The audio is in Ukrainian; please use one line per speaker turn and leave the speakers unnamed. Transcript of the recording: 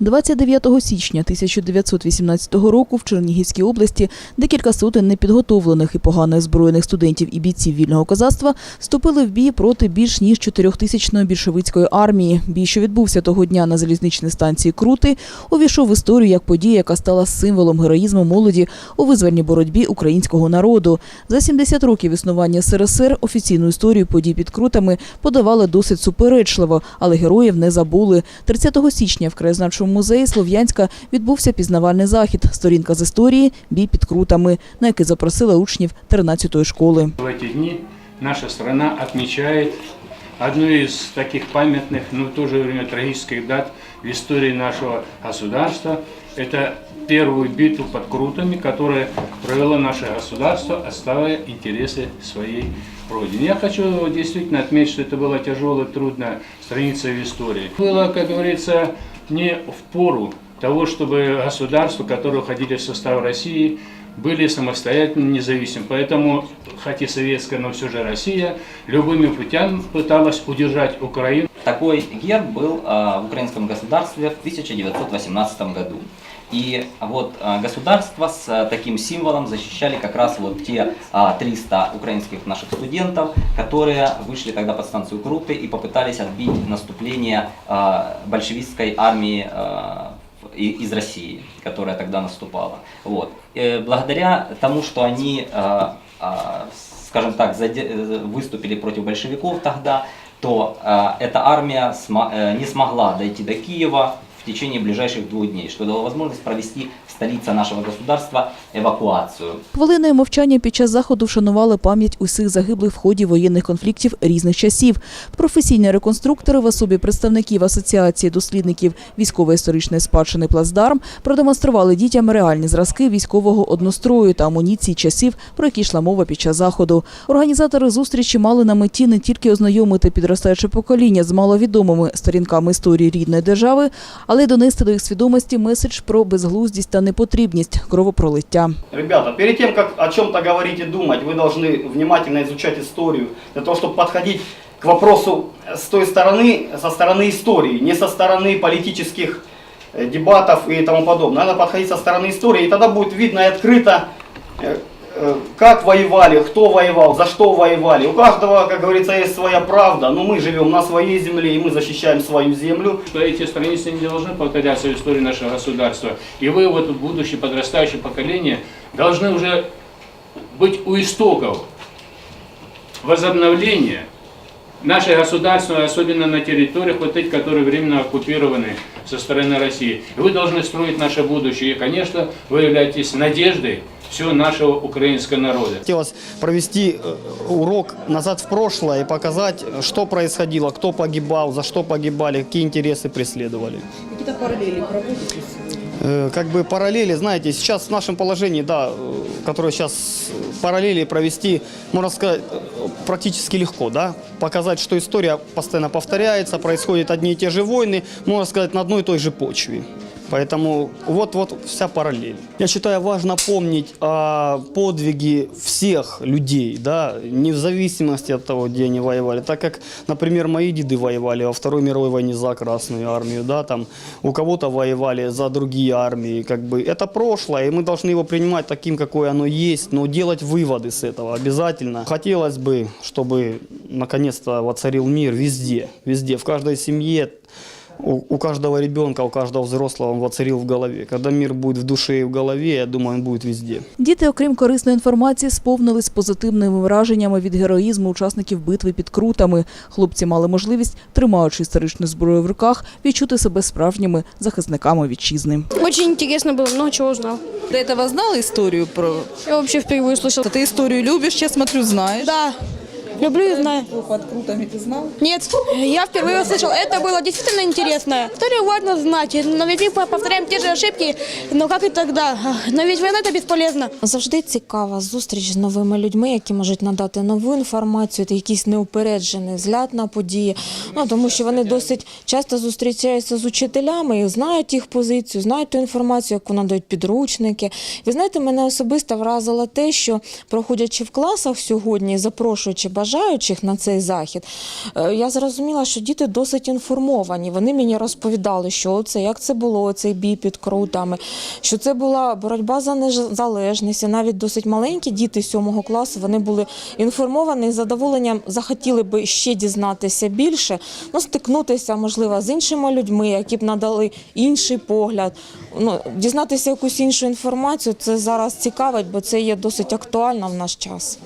29 січня 1918 року в Чернігівській області декілька сотень непідготовлених і погано озброєних студентів і бійців вільного козацтва вступили в бій проти більш ніж чотирьохтисячної більшовицької армії. Бій, що відбувся того дня на залізничній станції Крути, увійшов в історію як подія, яка стала символом героїзму молоді у визвольній боротьбі українського народу. За 70 років існування СРСР офіційну історію подій під Крутами подавали досить суперечливо, але героїв не забули. 30 січня в краєзнавчому музеї Слов'янська відбувся пізнавальний захід «Сторінка з історії. Бій під Крутами», на який запросили учнів 13-ї школи.
В эти дни наша страна отмечает одну из таких памятных, но в то же время трагических дат в истории нашего государства. Это первую битву под Крутами, которая провело наше государство, отстаивая интересы своей Родины. Я хочу действительно отметить, что это была тяжелая, трудная страница в истории. Было, как говорится, не в пору того, чтобы государства, которые входили в состав России, были самостоятельно независимы. Поэтому, хоть и советская, но все же Россия любыми путями пыталась удержать Украину.
Такой герб был а, в украинском государстве в 1918 году. И вот а, государство с а, таким символом защищали как раз вот те а, 300 украинских наших студентов, которые вышли тогда под станцию Круты и попытались отбить наступление а, большевистской армии а, из России, которая тогда наступала. Вот. Э, Благодаря тому, что они, а, а, скажем так, э, выступили против большевиков тогда, то эта армия э, не смогла дойти до Киева в течение ближайших двух дней, что дало возможность провести в столице нашего государства эвакуацию.
Хвилиною мовчання під час заходу вшанували пам'ять усіх загиблих в ході воєнних конфліктів різних часів. Професійні реконструктори в особі представників Асоціації дослідників військово-історичної спадщини Плацдарм продемонстрували дітям реальні зразки військового однострою та амуніції часів, про які йшла мова під час заходу. Організатори зустрічі мали на меті не тільки ознайомити підростаюче покоління з маловідомими сторінками історії рідної держави, але й донести до їх свідомості меседж про безглуздість та непотрібність кровопролиття.
Ребята, перед тем, как о чем-то говорить и думать, вы должны внимательно изучать историю, для того, чтобы подходить к вопросу с той стороны, со стороны истории, не со стороны политических э, дебатов и тому подобное. Надо подходить со стороны истории, и тогда будет видно и открыто, э, э, как воевали, кто воевал, за что воевали. У каждого, как говорится, есть своя правда, но мы живем на своей земле, и мы защищаем свою землю.
Что эти страницы не должны повторяться в истории нашего государства. И вы, вот будущее подрастающее поколение, должны уже быть у истоков возобновления нашей государственной, особенно на территориях вот этих, которые временно оккупированы со стороны России. И вы должны строить наше будущее. И, конечно, вы являетесь надеждой всего нашего украинского народа.
Хотелось провести э, урок назад в прошлое и показать, что происходило, кто погибал, за что погибали, какие интересы преследовали.
Какие-то параллели проводитесь?
Э, Как бы параллели, знаете, сейчас в нашем положении, да, э, которое сейчас параллели провести, можно сказать, э, практически легко, да, показать, что история постоянно повторяется, происходят одни и те же войны, можно сказать, на одной и той же почве. Поэтому вот-вот вся параллель. Я считаю, важно помнить о подвиге всех людей, да, не в зависимости от того, где они воевали. Так как, например, мои деды воевали во Второй мировой войне за Красную армию, да, там у кого-то воевали за другие армии, как бы это прошлое, и мы должны его принимать таким, какое оно есть, но делать выводы с этого обязательно. Хотелось бы, чтобы наконец-то воцарил мир везде, везде, в каждой семье, у, у каждого ребенка, у каждого взрослого он воцарил в голове. Когда мир будет в душе и в голове, я думаю, он будет везде.
Діти, окрім корисної інформації, сповнились позитивними враженнями від героїзму учасників битви під крутами. Хлопці мали можливість, тримаючи історичну зброю в руках, відчути себе справжніми захисниками вітчизни.
Очень интересно было, много чего узнал.
До этого знала историю про...
Я вообще впервые услышал.
Ты историю любишь, я смотрю, знаешь?
Да, люблю и знаю.
Под крутами ты знал?
Нет, я впервые услышал. Это было действительно интересно. Историю важно знать, но ведь мы повторяем те же ошибки, но как и тогда. Но ведь война это бесполезно.
Завжди цікава зустріч з новими людьми, які можуть надати нову інформацію, та якийсь неупереджений взгляд на події. Ну тому що вони досить часто зустрічаються з учителями і знають їх позицію, знають ту інформацію, яку надають підручники. Ви знаєте, мене особисто вразило те, що проходячи в класах сьогодні, запрошуючи бажаючих бажаючих на цей захід, е, я зрозуміла, що діти досить інформовані. Вони мені розповідали, що це, як це було, цей бій під крутами, що це була боротьба за незалежність. І навіть досить маленькі діти сьомого класу вони були інформовані і з задоволенням захотіли би ще дізнатися більше, ну, стикнутися, можливо, з іншими людьми, які б надали інший погляд. Ну, дізнатися якусь іншу інформацію, це зараз цікавить, бо це є досить актуально в наш час.